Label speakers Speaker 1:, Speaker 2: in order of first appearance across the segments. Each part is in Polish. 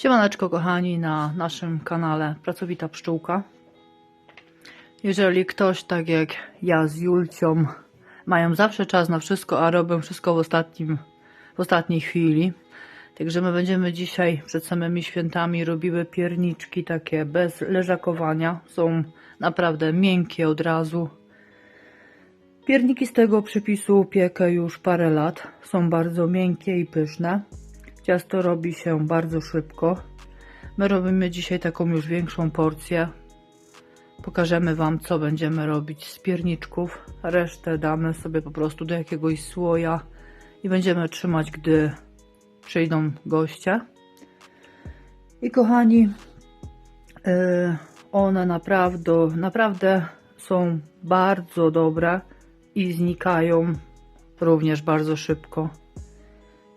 Speaker 1: Siemaneczko kochani na naszym kanale Pracowita Pszczółka. Jeżeli ktoś tak jak ja z Julcią mają zawsze czas na wszystko, a robią wszystko w, ostatnim, w ostatniej chwili. Także my będziemy dzisiaj przed samymi świętami robiły pierniczki takie bez leżakowania. Są naprawdę miękkie od razu. Pierniki z tego przepisu piekę już parę lat. Są bardzo miękkie i pyszne. Ciasto robi się bardzo szybko. My robimy dzisiaj taką już większą porcję. Pokażemy Wam, co będziemy robić z pierniczków. Resztę damy sobie po prostu do jakiegoś słoja i będziemy trzymać, gdy przyjdą goście. I kochani, yy, one naprawdę, naprawdę są bardzo dobre i znikają również bardzo szybko.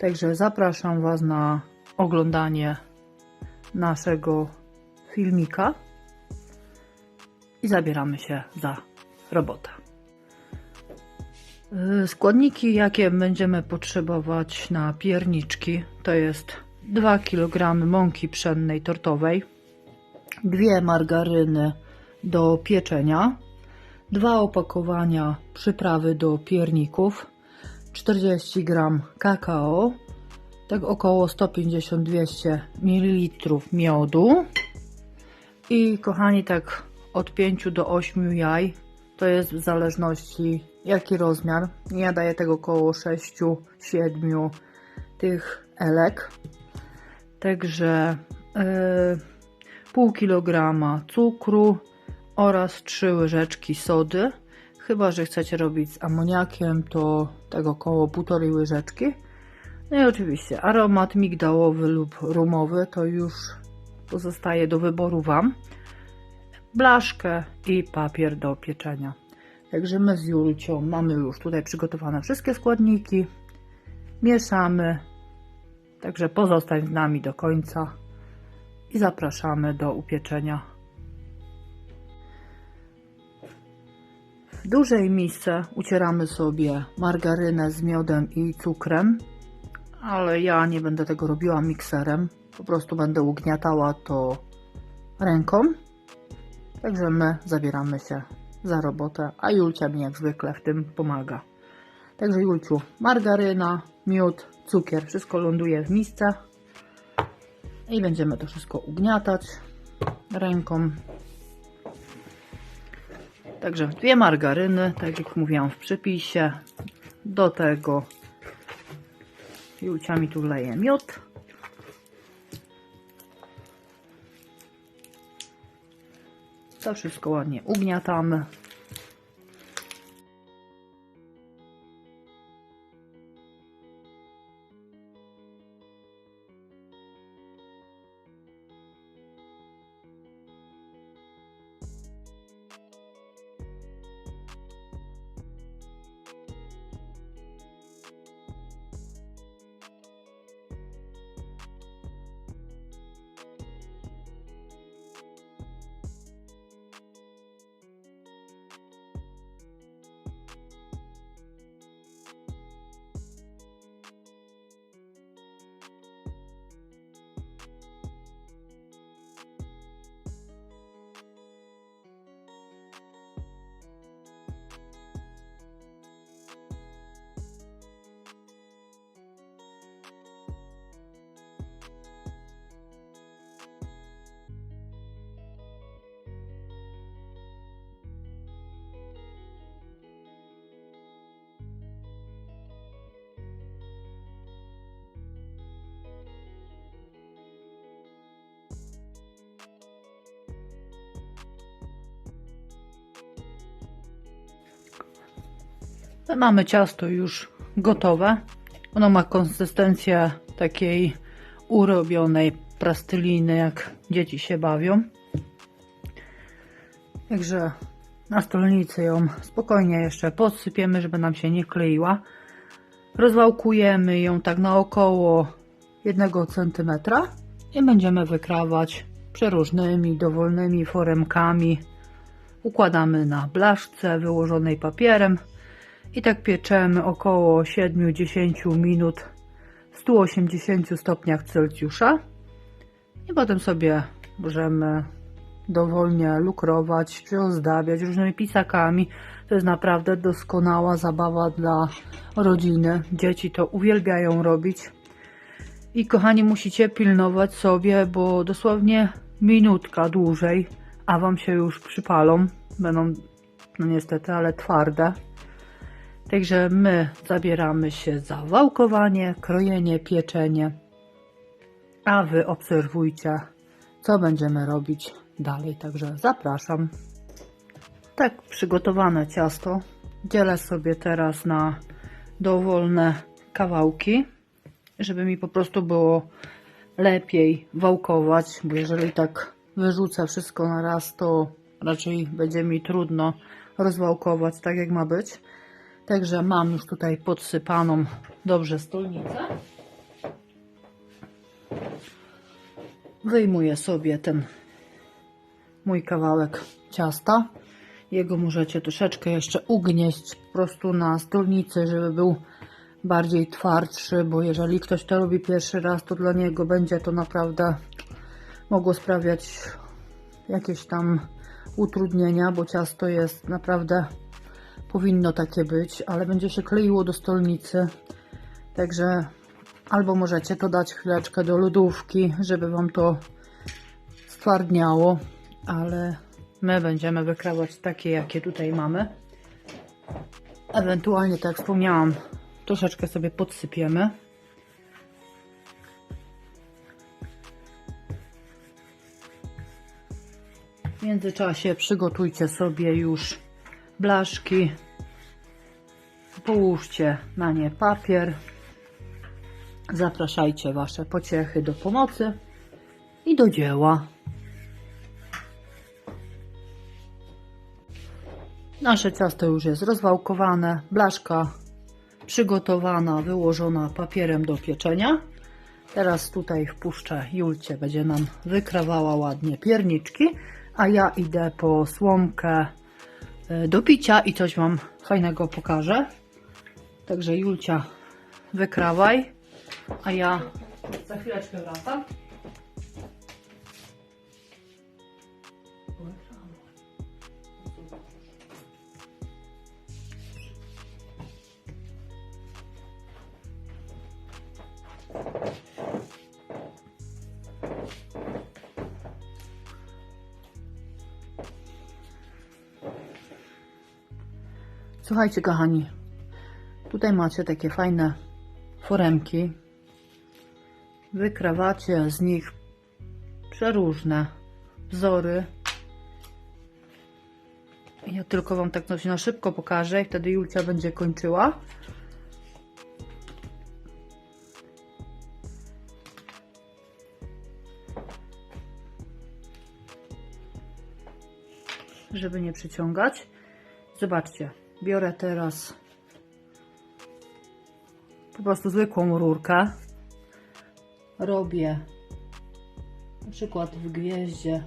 Speaker 1: Także zapraszam Was na oglądanie naszego filmika i zabieramy się za robotę. Yy, Składniki, jakie będziemy potrzebować na pierniczki, to jest 2 kg mąki pszennej tortowej, dwie margaryny do pieczenia, dwa opakowania przyprawy do pierników, 40 g kakao, tak około 150-200 ml miodu i kochani tak od 5 do 8 jaj, to jest w zależności jaki rozmiar. Ja daję tego około 6-7 tych elek. Także yy, pół kilograma cukru oraz 3 łyżeczki sody. Chyba, że chcecie robić z amoniakiem, to tego około półtorej łyżeczki. No i oczywiście aromat migdałowy lub rumowy to już pozostaje do wyboru Wam. Blaszkę i papier do pieczenia. Także my z Julcią mamy już tutaj przygotowane wszystkie składniki. Mieszamy. Także pozostań z nami do końca i zapraszamy do upieczenia. W dużej misce ucieramy sobie margarynę z miodem i cukrem, ale ja nie będę tego robiła mikserem. Po prostu będę ugniatała to ręką. Także my zabieramy się za robotę, a Julcia mi jak zwykle w tym pomaga. Także Julciu, margaryna, miód, cukier, wszystko ląduje w misce i będziemy to wszystko ugniatać ręką. Także dwie margaryny, tak jak mówiłam w przepisie. Do tego Julcia mi tu leje miód. To wszystko ładnie ugniatamy. Mamy ciasto już gotowe. Ono ma konsystencję takiej urobionej plasteliny, jak dzieci się bawią. Także na stolnicy ją spokojnie jeszcze podsypiemy, żeby nam się nie kleiła. Rozwałkujemy ją tak na około 1 cm i będziemy wykrawać przeróżnymi dowolnymi foremkami. Układamy na blaszce wyłożonej papierem i tak pieczemy około 7-10 minut w 180 stopniach Celsjusza. I potem sobie możemy dowolnie lukrować czy ozdabiać różnymi pisakami. To jest naprawdę doskonała zabawa dla rodziny. Dzieci to uwielbiają robić. I kochani, musicie pilnować sobie, bo dosłownie minutka dłużej, a wam się już przypalą. Będą, no niestety, ale twarde. Także my zabieramy się za wałkowanie, krojenie, pieczenie, a wy obserwujcie, co będziemy robić dalej. Także zapraszam. Tak przygotowane ciasto dzielę sobie teraz na dowolne kawałki, żeby mi po prostu było lepiej wałkować, bo jeżeli tak wyrzucę wszystko na raz, to raczej będzie mi trudno rozwałkować tak jak ma być. Także mam już tutaj podsypaną dobrze stolnicę. Wyjmuję sobie ten mój kawałek ciasta. Jego możecie troszeczkę jeszcze ugnieść po prostu na stolnicy, żeby był bardziej twardszy, bo jeżeli ktoś to robi pierwszy raz, to dla niego będzie to naprawdę mogło sprawiać jakieś tam utrudnienia, bo ciasto jest naprawdę powinno takie być, ale będzie się kleiło do stolnicy. Także albo możecie to dać chwileczkę do lodówki, żeby wam to stwardniało, ale my będziemy wykrawać takie, jakie tutaj mamy. Ewentualnie, tak jak wspomniałam, troszeczkę sobie podsypiemy. W międzyczasie przygotujcie sobie już blaszki. Połóżcie na nie papier. Zapraszajcie Wasze pociechy do pomocy i do dzieła. Nasze ciasto już jest rozwałkowane, blaszka przygotowana, wyłożona papierem do pieczenia. Teraz tutaj wpuszczę Julcie, będzie nam wykrawała ładnie pierniczki, a ja idę po słomkę do picia i coś Wam fajnego pokażę. Także Julcia, wykrawaj, a ja za chwileczkę wracam. Słuchajcie, kochani, tutaj macie takie fajne foremki. Wykrawacie z nich przeróżne wzory. Ja tylko Wam tak coś na szybko pokażę i wtedy Julcia będzie kończyła. Żeby nie przyciągać. Zobaczcie, biorę teraz po prostu zwykłą rurkę. Robię na przykład w gwieździe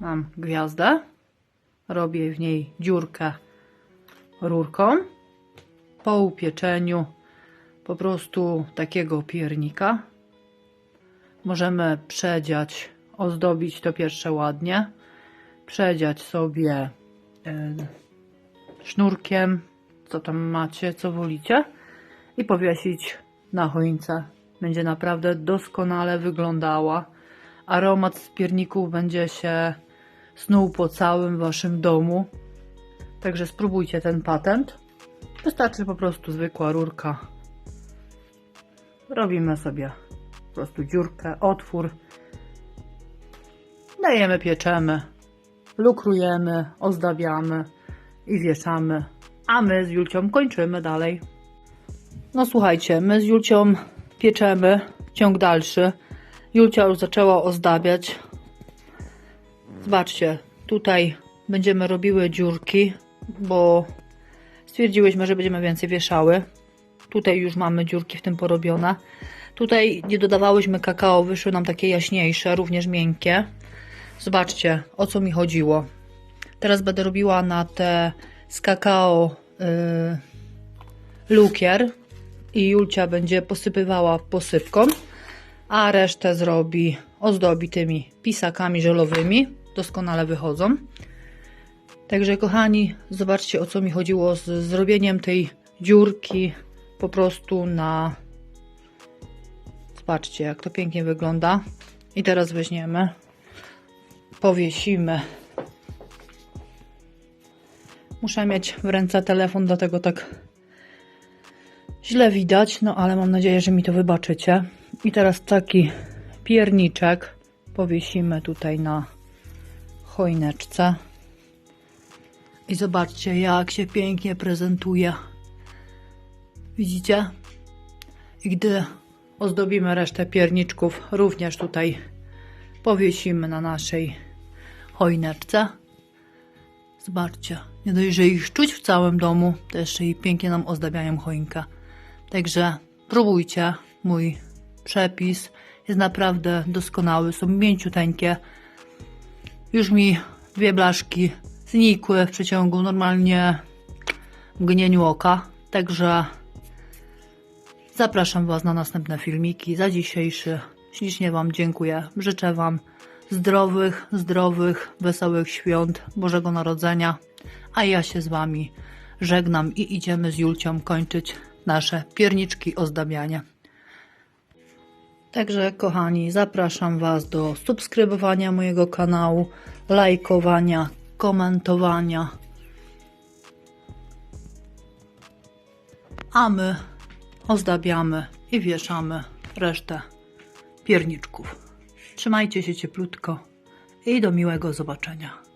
Speaker 1: mam gwiazdę. Robię w niej dziurkę rurką. Po upieczeniu po prostu takiego piernika możemy przedziać, ozdobić to pierwsze ładnie, przedziać sobie e, sznurkiem, co tam macie, co wolicie i powiesić na choince. Będzie naprawdę doskonale wyglądała. Aromat z pierników będzie się snuł po całym waszym domu. Także spróbujcie ten patent. Wystarczy po prostu zwykła rurka. Robimy sobie po prostu dziurkę, otwór. Dajemy, pieczemy, lukrujemy, ozdabiamy i wieszamy. A my z Julcią kończymy dalej. No słuchajcie, my z Julcią pieczemy ciąg dalszy. Julcia już zaczęła ozdabiać. Zobaczcie, tutaj będziemy robiły dziurki, bo stwierdziłyśmy, że będziemy więcej wieszały. Tutaj już mamy dziurki w tym porobione. Tutaj nie dodawałyśmy kakao, wyszły nam takie jaśniejsze, również miękkie. Zobaczcie, o co mi chodziło. Teraz będę robiła na te z kakao yy, lukier i Julcia będzie posypywała posypką. a resztę zrobi, ozdobi tymi pisakami żelowymi. Doskonale wychodzą. Także kochani, zobaczcie o co mi chodziło z zrobieniem tej dziurki po prostu na... Zobaczcie jak to pięknie wygląda. I teraz weźmiemy, powiesimy. Muszę mieć w ręce telefon, dlatego tak źle widać, no ale mam nadzieję, że mi to wybaczycie. I teraz taki pierniczek powiesimy tutaj na choineczce. I zobaczcie, jak się pięknie prezentuje. Widzicie? I gdy ozdobimy resztę pierniczków, również tutaj powiesimy na naszej choineczce. Zobaczcie, nie dość, że ich czuć w całym domu, to jeszcze i pięknie nam ozdabiają choinkę. Także próbujcie, mój przepis jest naprawdę doskonały, są mięciuteńkie. Już mi dwie blaszki znikły w przeciągu normalnie mgnieniu oka, także zapraszam Was na następne filmiki. Za dzisiejszy ślicznie Wam dziękuję. Życzę Wam zdrowych, zdrowych, wesołych świąt Bożego Narodzenia, a ja się z Wami żegnam i idziemy z Julcią kończyć nasze pierniczki ozdabiania. Także kochani, zapraszam Was do subskrybowania mojego kanału, lajkowania, komentowania. A my ozdabiamy i wieszamy resztę pierniczków. Trzymajcie się cieplutko i do miłego zobaczenia.